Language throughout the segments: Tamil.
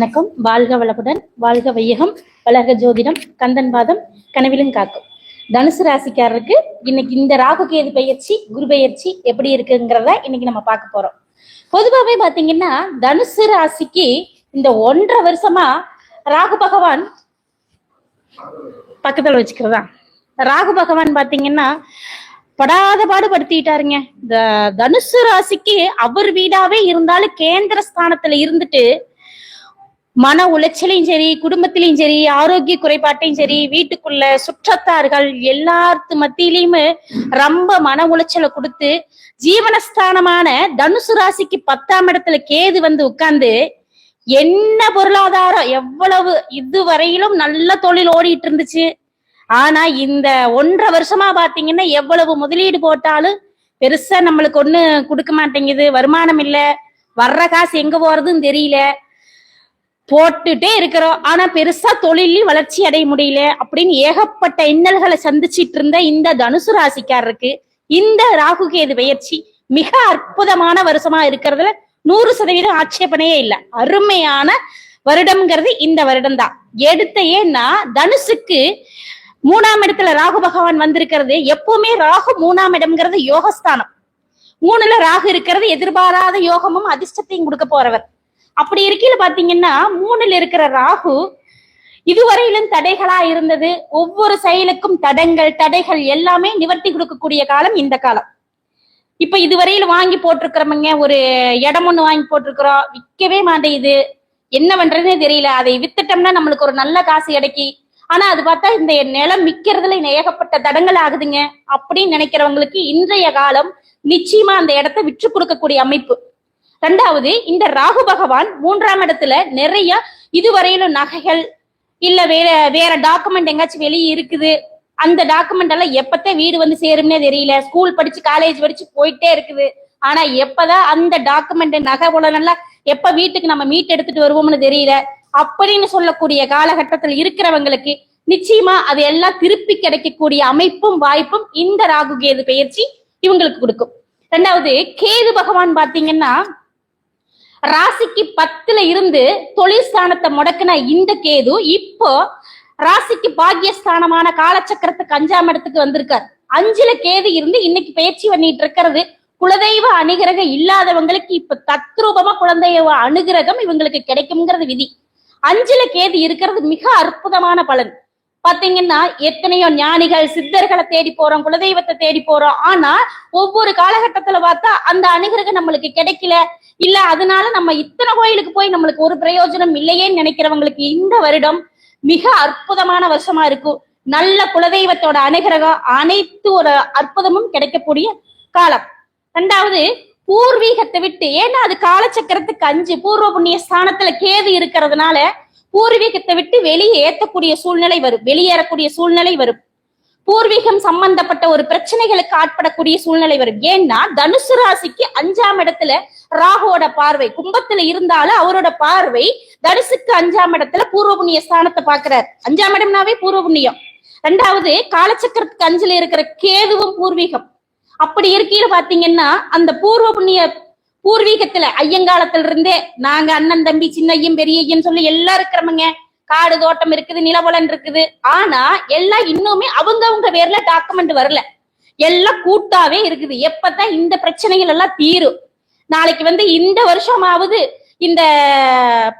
வணக்கம். வாழ்க வளமுடன் வாழ்க வையகம் வளர்க ஜோதிடம் கந்தன் பாதம் கனவிலும் காக்கும். தனுசு ராசிக்காரருக்கு இன்னைக்கு இந்த ராகு கேது பயிற்சி குரு பயிற்சி எப்படி இருக்குங்கிறத இன்னைக்கு நம்ம பார்க்க போறோம். பொதுவாகவே பாத்தீங்கன்னா தனுசு ராசிக்கு இந்த ஒன்றரை வருஷமா ராகு பகவான் பக்கத்துல வச்சுக்கிறதா? ராகு பகவான் பாத்தீங்கன்னா படாத பாடு படுத்திட்டாருங்க இந்த தனுசு ராசிக்கு அவர் வீடாவே இருந்தாலும் கேந்திர ஸ்தானத்துல இருந்துட்டு மன உளைச்சலையும் சரி குடும்பத்திலையும் சரி ஆரோக்கிய குறைபாட்டையும் சரி வீட்டுக்குள்ள சுற்றத்தார்கள் எல்லாத்து மத்தியிலையுமே ரொம்ப மன உளைச்சலை கொடுத்து ஜீவனஸ்தானமான தனுசு ராசிக்கு பத்தாம் இடத்துல கேது வந்து உட்கார்ந்து என்ன பொருளாதாரம் எவ்வளவு இதுவரையிலும் நல்ல தொழில் ஓடிட்டு இருந்துச்சு. ஆனா இந்த ஒன்றரை வருஷமா பாத்தீங்கன்னா எவ்வளவு முதலீடு போட்டாலும் பெருசா நம்மளுக்கு ஒண்ணு கொடுக்க மாட்டேங்குது. வருமானம் இல்ல. வர்ற காசு எங்க போறதுன்னு தெரியல. போட்டுட்டே இருக்கிறோம். ஆனா பெருசா தொழிலையும் வளர்ச்சி அடைய முடியல. அப்படின்னு ஏகப்பட்ட இன்னல்களை சந்திச்சிட்டு இருந்த இந்த தனுசு ராசிக்காரருக்கு இந்த ராகு கேது பயிற்சி மிக அற்புதமான வருஷமா இருக்கிறதுல நூறு சதவீதம் ஆட்சேபனையே இல்லை. அருமையான வருடம்ங்கிறது இந்த வருடம் தான் எடுத்த ஏன்னா தனுசுக்கு மூணாம் இடத்துல ராகு பகவான் வந்திருக்கிறது எப்பவுமே ராகு மூணாம் இடம்ங்கிறது யோகஸ்தானம். மூணுல ராகு இருக்கிறது எதிர்பாராத யோகமும் அதிர்ஷ்டத்தையும் கொடுக்க போறவர். அப்படி இருக்கையில பாத்தீங்கன்னா மூணுல இருக்கிற ராகு இதுவரையிலும் தடைகளா இருந்தது. ஒவ்வொரு செயலுக்கும் தடங்கள் தடைகள் எல்லாமே நிவர்த்தி கொடுக்கக்கூடிய காலம் இந்த காலம். இப்ப இதுவரையில வாங்கி போட்டிருக்கிறவங்க ஒரு இடம் ஒண்ணு வாங்கி போட்டிருக்கிறோம் விற்கவே மாட்டேங்குது. என்ன பண்றதுனே தெரியல. அதை வித்துட்டோம்னா நம்மளுக்கு ஒரு நல்ல காசு கிடைக்கி ஆனா அது பார்த்தா இந்த நிலம் விற்கிறதுல ஏகப்பட்ட தடங்கள் ஆகுதுங்க. அப்படின்னு நினைக்கிறவங்களுக்கு இன்றைய காலம் நிச்சயமா அந்த இடத்த விற்று கொடுக்கக்கூடிய அமைப்பு. ரெண்டாவது இந்த ராகு பகவான் மூன்றாம் இடத்துல நிறைய இதுவரையிலும் நகைகள் இல்ல வேற வேற டாக்குமெண்ட் எங்காச்சும் வெளியே இருக்குது. அந்த டாக்குமெண்ட் எல்லாம் எப்பத்த வீடு வந்து சேரும்னே தெரியல. ஸ்கூல் படிச்சு காலேஜ் படிச்சு போயிட்டே இருக்குது. ஆனா எப்பதான் அந்த டாக்குமெண்ட் நகை உலகெல்லாம் எப்ப வீட்டுக்கு நம்ம மீட் எடுத்துட்டு வருவோம்னு தெரியல. அப்படின்னு சொல்லக்கூடிய காலகட்டத்தில் இருக்கிறவங்களுக்கு நிச்சயமா அது எல்லாம் திருப்பி கிடைக்கக்கூடிய அமைப்பும் வாய்ப்பும் இந்த ராகு கேது பயிற்சி இவங்களுக்கு கொடுக்கும். ரெண்டாவது கேது பகவான் பாத்தீங்கன்னா ராசிக்கு பத்துல இருந்து தொழில் ஸ்தானத்தை முடக்கின இந்த கேது இப்போ ராசிக்கு பாக்கியஸ்தானமான காலச்சக்கரத்துக்கு அஞ்சாம் இடத்துக்கு வந்திருக்கார். அஞ்சுல கேது இருந்து இன்னைக்கு பயிற்சி பண்ணிட்டு இருக்கிறது. குலதெய்வ அனுகிரகம் இல்லாதவங்களுக்கு இப்ப தத்ரூபமா குலதெய்வ அனுகிரகம் இவங்களுக்கு கிடைக்கும்ங்கிறது விதி. அஞ்சுல கேது இருக்கிறது மிக அற்புதமான பலன். பாத்தீங்கன்னா எத்தனையோ ஞானிகள் சித்தர்களை தேடி போறோம் குலதெய்வத்தை தேடி போறோம். ஆனா ஒவ்வொரு காலகட்டத்துல பார்த்தா அந்த அனுகிரகம் நம்மளுக்கு கிடைக்கல. இல்ல அதனால நம்ம இத்தனை கோயிலுக்கு போய் நம்மளுக்கு ஒரு பிரயோஜனம் இல்லையேன்னு நினைக்கிறவங்களுக்கு இந்த வருடம் மிக அற்புதமான வருஷமா இருக்கும். நல்ல குலதெய்வத்தோட அனுகிரகம் அனைத்து ஒரு அற்புதமும் கிடைக்கக்கூடிய காலம். ரெண்டாவது பூர்வீகத்தை விட்டு ஏன்னா அது காலச்சக்கரத்துக்கு அஞ்சு. பூர்வ புண்ணிய ஸ்தானத்துல கேது இருக்கிறதுனால பூர்வீகத்தை விட்டு வெளியே ஏத்தக்கூடிய சூழ்நிலை வரும். வெளியேறக்கூடிய சூழ்நிலை வரும். பூர்வீகம் சம்பந்தப்பட்ட ஒரு பிரச்சனைகளுக்கு ஆட்படக்கூடிய சூழ்நிலை வரும். ஏன்னா தனுசு ராசிக்கு அஞ்சாம் இடத்துல ராகுவோட பார்வை கும்பத்துல இருந்தாலும் அவரோட பார்வை தனுசுக்கு அஞ்சாம் இடத்துல பூர்வ புண்ணிய ஸ்தானத்தை பாக்குறாரு அஞ்சாம் இடம்னாவே பூர்வ புண்ணியம் ரெண்டாவது காலச்சக்கரத்துக்கு அஞ்சுல இருக்கிற கேதுவும் பூர்வீகம். அப்படி இருக்கையில பாத்தீங்கன்னா அந்த பூர்வ புண்ணிய பூர்வீகத்துல ஐயங்காலத்துல இருந்தே நாங்க அண்ணன் தம்பி சின்ன ஐயன் பெரிய ஐயன் சொல்லி எல்லாம் இருக்கிறவங்க காடு தோட்டம் இருக்குது நிலவலன் இருக்குது. ஆனா எல்லாம் இன்னுமே அவங்கவங்க பேர்ல டாக்குமெண்ட் வரல. எல்லாம் கூட்டாவே இருக்குது. எப்பதான் இந்த பிரச்சனைகள் எல்லாம் தீரும். நாளைக்கு வந்து இந்த வருஷமாவது இந்த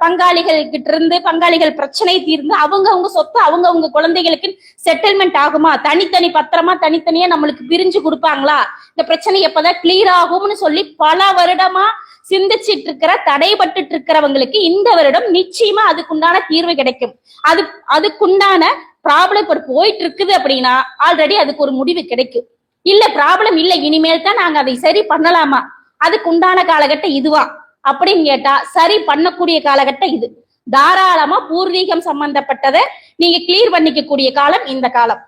பங்காளிகள் கிட்ட இருந்து பங்காளிகள் பிரச்சனை தீர்ந்து அவங்க அவங்க சொத்து அவங்க அவங்க குழந்தைகளுக்கு செட்டில்மெண்ட் ஆகுமா? தனித்தனி பத்திரமா தனித்தனியா நம்மளுக்கு பிரிஞ்சு கொடுப்பாங்களா? இந்த பிரச்சனை எப்பதான் கிளியர் ஆகும்னு சொல்லி பல வருடமா சிந்திச்சிட்டு இருக்கிற தடைபட்டு இருக்கிறவங்களுக்கு இந்த வருடம் நிச்சயமா அதுக்குண்டான தீர்வு கிடைக்கும். அது அதுக்குண்டான ப்ராப்ளம் இப்ப போயிட்டு இருக்குது அப்படின்னா ஆல்ரெடி அதுக்கு ஒரு முடிவு கிடைக்கும். இல்ல ப்ராப்ளம் இல்ல இனிமேல் தான் நாங்க அதை சரி பண்ணலாமா? அதுக்கு உண்டான காலகட்டம் இதுவா? அப்படின்னு கேட்டா சரி பண்ணக்கூடிய காலகட்டம் இது. தாராளமா பூர்வீகம் சம்பந்தப்பட்டதை நீங்க கிளியர் பண்ணிக்கக்கூடிய காலம் இந்த காலம்.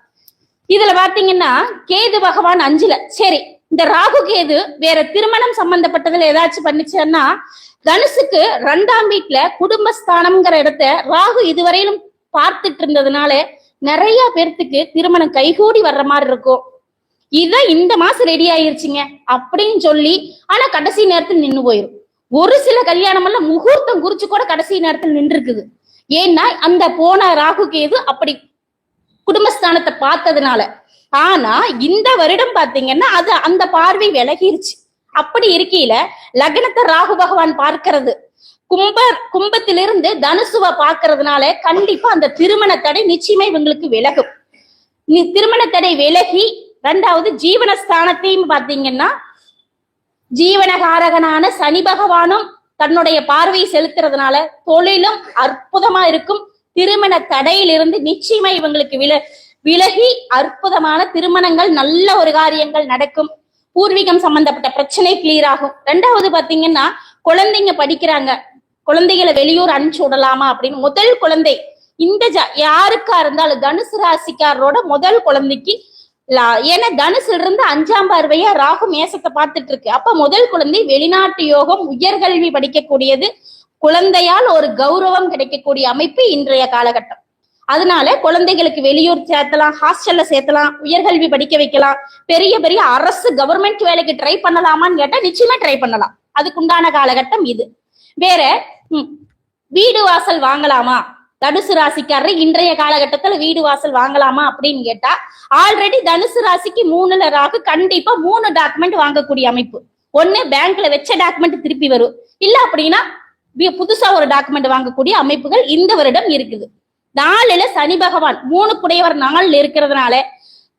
இதுல பாத்தீங்கன்னா கேது பகவான் அஞ்சுல சரி இந்த ராகு கேது வேற திருமணம் சம்பந்தப்பட்டதுல ஏதாச்சும் பண்ணுச்சுன்னா தனுசுக்கு ரெண்டாம் வீட்டுல குடும்பஸ்தானம்ங்கிற இடத்த ராகு இதுவரையிலும் பார்த்துட்டு இருந்ததுனால நிறைய பேர்த்துக்கு திருமணம் கைகூடி வர்ற மாதிரி இருக்கும். இதான் இந்த மாசம் ரெடி ஆயிருச்சுங்க அப்படின்னு சொல்லி ஆனா கடைசி நேரத்தில் நின்னு போயிரும். ஒரு சில கல்யாணம் எல்லாம் முகூர்த்தம் குறிச்சு கூட கடைசி நேரத்தில் நின்று இருக்குது ஏன்னா அந்த போன ராகு கேது அப்படி குடும்பஸ்தானத்தை பார்த்ததுனால. ஆனா இந்த வருடம் பாத்தீங்கன்னா அது அந்த பார்வை விலகிருச்சு. அப்படி இருக்கையில லக்னத்தை ராகு பகவான் பார்க்கிறது. கும்ப கும்பத்திலிருந்து தனுசுவ பார்க்கறதுனால கண்டிப்பா அந்த திருமண தடை நிச்சயமே இவங்களுக்கு விலகும். திருமண தடை விலகி ரெண்டாவது ஜீவனஸ்தானத்தையும் பாத்தீங்கன்னா ஜீவனகாரகனான சனி பகவானும் தன்னுடைய பார்வையை செலுத்துறதுனால தொழிலும் அற்புதமா இருக்கும். திருமண தடையிலிருந்து நிச்சயமா இவங்களுக்கு வில விலகி அற்புதமான திருமணங்கள் நல்ல ஒரு காரியங்கள் நடக்கும். பூர்வீகம் சம்பந்தப்பட்ட பிரச்சனை கிளியர் ஆகும். ரெண்டாவது பாத்தீங்கன்னா குழந்தைங்க படிக்கிறாங்க. குழந்தைகளை வெளியூர் அனுப்பிச்சு விடலாமா அப்படின்னு. முதல் குழந்தை இந்த யாருக்கா இருந்தாலும் தனுசு ராசிக்காரரோட முதல் குழந்தைக்கு ஏன்னா தனுசுல இருந்து அஞ்சாம் பார்வையா ராகு மேசத்தை பார்த்துட்டு இருக்கு அப்ப முதல் குழந்தை வெளிநாட்டு யோகம் உயர்கல்வி படிக்கக்கூடியது. குழந்தையால் ஒரு கௌரவம் கிடைக்கக்கூடிய அமைப்பு இன்றைய காலகட்டம். அதனால குழந்தைகளுக்கு வெளியூர் சேர்த்தலாம் ஹாஸ்டல்ல சேர்த்தலாம் உயர்கல்வி படிக்க வைக்கலாம். பெரிய பெரிய அரசு கவர்மெண்ட் வேலைக்கு ட்ரை பண்ணலாமான்னு கேட்டா நிச்சயமா ட்ரை பண்ணலாம். அதுக்குண்டான காலகட்டம் இது. வேற வீடு வாசல் வாங்கலாமா? தனுசு ராசிக்காரர் இன்றைய காலகட்டத்துல வீடு வாசல் வாங்கலாமா அப்படின்னு கேட்டா ஆல்ரெடி தனுசு ராசிக்கு மூணுல ராகு கண்டிப்பா மூணு டாக்குமெண்ட் வாங்கக்கூடிய அமைப்பு. ஒண்ணு பேங்க்ல வச்ச டாக்குமெண்ட் திருப்பி வரும். இல்ல அப்படின்னா புதுசா ஒரு டாக்குமெண்ட் வாங்கக்கூடிய அமைப்புகள் இந்த வருடம் இருக்குது. நாலுல சனி பகவான் மூணு குடையவர் நாளில் இருக்கிறதுனால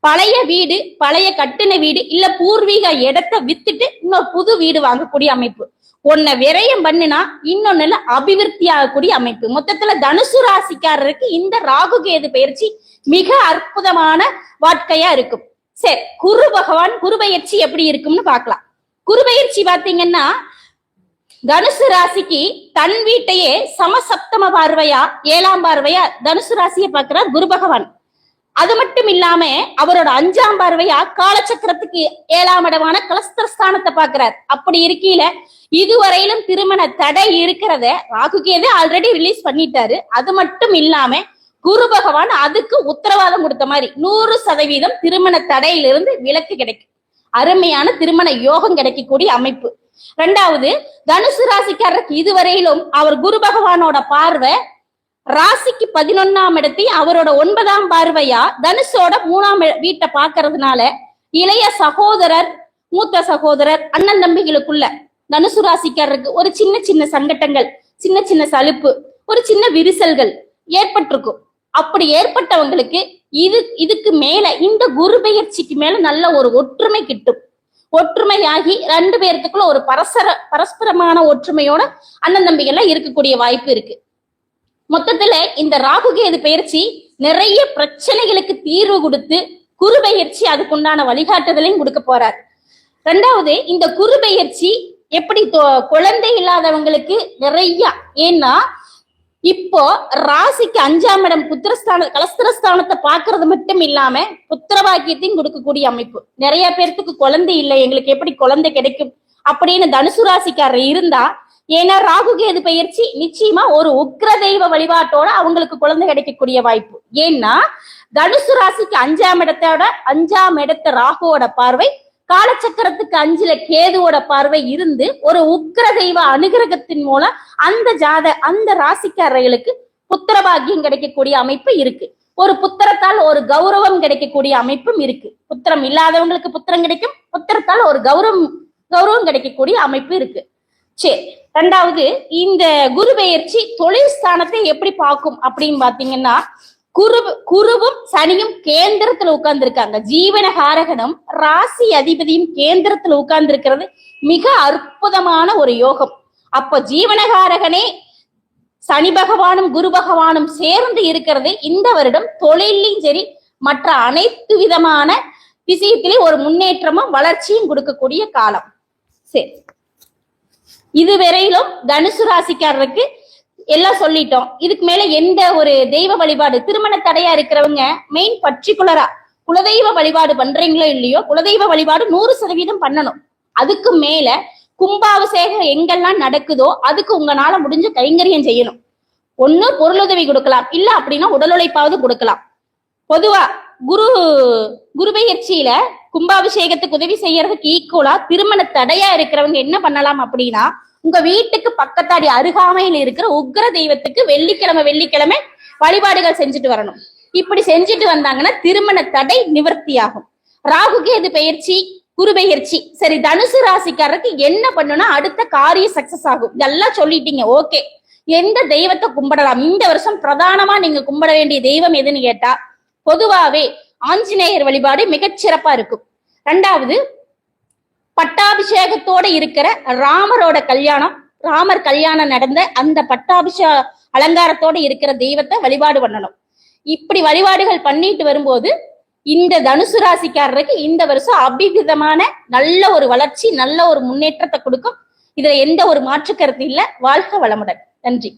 பழைய வீடு பழைய கட்டின வீடு இல்ல பூர்வீக இடத்தை வித்துட்டு இன்னொரு புது வீடு வாங்கக்கூடிய அமைப்பு. ஒன்ன விரயம் பண்ணுனா இன்னொன்னுல அபிவிருத்தி ஆகக்கூடிய அமைப்பு. மொத்தத்துல தனுசு ராசிக்காரருக்கு இந்த ராகு கேது பயிற்சி மிக அற்புதமான வாழ்க்கையா இருக்கும். சரி குரு பகவான் குரு பயிற்சி எப்படி இருக்கும்னு பாக்கலாம் குரு பயிற்சி பாத்தீங்கன்னா தனுசு ராசிக்கு தன் வீட்டையே சமசப்தம பார்வையா ஏழாம் பார்வையா தனுசு ராசியை பாக்குறார் குரு பகவான். அது மட்டும் இல்லாம அவரோட அஞ்சாம் பார்வையா காலச்சக்கரத்துக்கு ஏழாம் இடமான கலஸ்திரஸ்தானத்தை பார்க்கிறார். அப்படி இருக்கையில இதுவரையிலும் திருமண தடை இருக்கிறத ராகுகேதே ஆல்ரெடி ரிலீஸ் பண்ணிட்டாரு. அது மட்டும் இல்லாம குரு பகவான் அதுக்கு உத்தரவாதம் கொடுத்த மாதிரி நூறு சதவீதம் திருமண தடையிலிருந்து விலக்கு கிடைக்கும். அருமையான திருமண யோகம் கிடைக்கக்கூடிய அமைப்பு. ரெண்டாவது தனுசு ராசிக்காரருக்கு இதுவரையிலும் அவர் குரு பகவானோட பார்வை ராசிக்கு பதினொன்னாம் இடத்தை அவரோட ஒன்பதாம் பார்வையா தனுஷோட மூணாம் வீட்டை பாக்குறதுனால இளைய சகோதரர் மூத்த சகோதரர் அண்ணன் தம்பிகளுக்குள்ள தனுசு ராசிக்காரருக்கு ஒரு சின்ன சின்ன சங்கட்டங்கள் சின்ன சின்ன சலுப்பு ஒரு சின்ன விரிசல்கள் ஏற்பட்டிருக்கும். அப்படி ஏற்பட்டவங்களுக்கு இது இதுக்கு மேல இந்த குரு பெயர்ச்சிக்கு மேல நல்ல ஒரு ஒற்றுமை கிட்டும். ஒற்றுமையாகி ரெண்டு பேர்த்துக்குள்ள ஒரு பரஸ்பர பரஸ்பரமான ஒற்றுமையோட அண்ணன் தம்பிகள்லாம் இருக்கக்கூடிய வாய்ப்பு இருக்கு. மொத்தத்துல இந்த ராகு கேது பயிற்சி நிறைய பிரச்சனைகளுக்கு தீர்வு கொடுத்து குரு பயிற்சி அதுக்குண்டான வழிகாட்டுதலையும் கொடுக்க போறார். ரெண்டாவது இந்த குரு பயிற்சி எப்படி தொ- குழந்தை இல்லாதவங்களுக்கு நிறைய ஏன்னா இப்போ ராசிக்கு அஞ்சாம் இடம் புத்திரஸ்தான கலஸ்திரஸ்தானத்தை பாக்குறது மட்டும் இல்லாம புத்திரபாக்கியத்தையும் கொடுக்கக்கூடிய அமைப்பு. நிறைய பேர்த்துக்கு குழந்தை இல்லை எங்களுக்கு எப்படி குழந்தை கிடைக்கும் அப்படின்னு தனுசு ராசிக்காரர் இருந்தா ஏன்னா ராகு கேது பயிற்சி நிச்சயமா ஒரு உக்ர தெய்வ வழிபாட்டோட அவங்களுக்கு குழந்தை கிடைக்கக்கூடிய வாய்ப்பு. ஏன்னா தனுசு ராசிக்கு அஞ்சாம் இடத்தோட அஞ்சாம் இடத்த ராகுவோட பார்வை காலச்சக்கரத்துக்கு அஞ்சுல கேதுவோட பார்வை இருந்து ஒரு உக்ர தெய்வ அனுகிரகத்தின் மூலம் அந்த ஜாத அந்த ராசிக்காரர்களுக்கு புத்திர பாக்கியம் கிடைக்கக்கூடிய அமைப்பு இருக்கு. ஒரு புத்திரத்தால் ஒரு கௌரவம் கிடைக்கக்கூடிய அமைப்பும் இருக்கு. புத்திரம் இல்லாதவங்களுக்கு புத்திரம் கிடைக்கும் புத்திரத்தால் ஒரு கௌரவம் கௌரவம் கிடைக்கக்கூடிய அமைப்பு இருக்கு. சரி ரெண்டாவது இந்த குரு பெயர்ச்சி தொழில் ஸ்தானத்தை எப்படி பார்க்கும் அப்படின்னு பாத்தீங்கன்னா குரு குருவும் சனியும் கேந்திரத்துல உட்கார்ந்து இருக்காங்க ஜீவனகாரகனும் ராசி அதிபதியும் கேந்திரத்துல உட்கார்ந்து இருக்கிறது மிக அற்புதமான ஒரு யோகம். அப்போ ஜீவனகாரகனே சனி பகவானும் குரு பகவானும் சேர்ந்து இருக்கிறது இந்த வருடம் தொழிலையும் சரி மற்ற அனைத்து விதமான விஷயத்திலே ஒரு முன்னேற்றமும் வளர்ச்சியும் கொடுக்கக்கூடிய காலம். சரி இதுவரையிலும் தனுசு ராசிக்காரருக்கு எல்லாம் சொல்லிட்டோம். இதுக்கு மேல எந்த ஒரு தெய்வ வழிபாடு திருமண தடையா இருக்கிறவங்க மெயின் பர்டிகுலரா குலதெய்வ வழிபாடு பண்றீங்களோ இல்லையோ குலதெய்வ வழிபாடு நூறு சதவீதம் பண்ணணும். அதுக்கு மேல கும்பாபிஷேகம் எங்கெல்லாம் நடக்குதோ அதுக்கு உங்களால முடிஞ்ச கைங்கரியம் செய்யணும். ஒண்ணு பொருளுதவி கொடுக்கலாம். இல்ல அப்படின்னா உடல் உழைப்பாவது கொடுக்கலாம். பொதுவா குரு குரு பயிற்சியில கும்பாபிஷேகத்துக்கு உதவி செய்யறதுக்கு ஈக்குவலா திருமண தடையா இருக்கிறவங்க என்ன பண்ணலாம் அப்படின்னா உங்க வீட்டுக்கு பக்கத்தாடி அருகாமையில் இருக்கிற உக்ர தெய்வத்துக்கு வெள்ளிக்கிழமை வெள்ளிக்கிழமை வழிபாடுகள் செஞ்சுட்டு வரணும். இப்படி செஞ்சுட்டு வந்தாங்கன்னா திருமண தடை நிவர்த்தியாகும். ராகு கேது பெயர்ச்சி குரு பயிற்சி சரி தனுசு ராசிக்காரருக்கு என்ன பண்ணுனா அடுத்த காரிய சக்சஸ் ஆகும். இதெல்லாம் சொல்லிட்டீங்க ஓகே எந்த தெய்வத்தை கும்பிடலாம்? இந்த வருஷம் பிரதானமா நீங்க கும்பிட வேண்டிய தெய்வம் எதுன்னு கேட்டா பொதுவாவே ஆஞ்சநேயர் வழிபாடு மிகச்சிறப்பா இருக்கும். ரெண்டாவது பட்டாபிஷேகத்தோட இருக்கிற ராமரோட கல்யாணம் ராமர் கல்யாணம் நடந்த அந்த பட்டாபிஷே அலங்காரத்தோட இருக்கிற தெய்வத்தை வழிபாடு பண்ணணும். இப்படி வழிபாடுகள் பண்ணிட்டு வரும்போது இந்த தனுசு ராசிக்காரருக்கு இந்த வருஷம் அபிகிதமான நல்ல ஒரு வளர்ச்சி நல்ல ஒரு முன்னேற்றத்தை கொடுக்கும். இதுல எந்த ஒரு மாற்று கருத்து இல்ல. வாழ்க வளமுடன். நன்றி.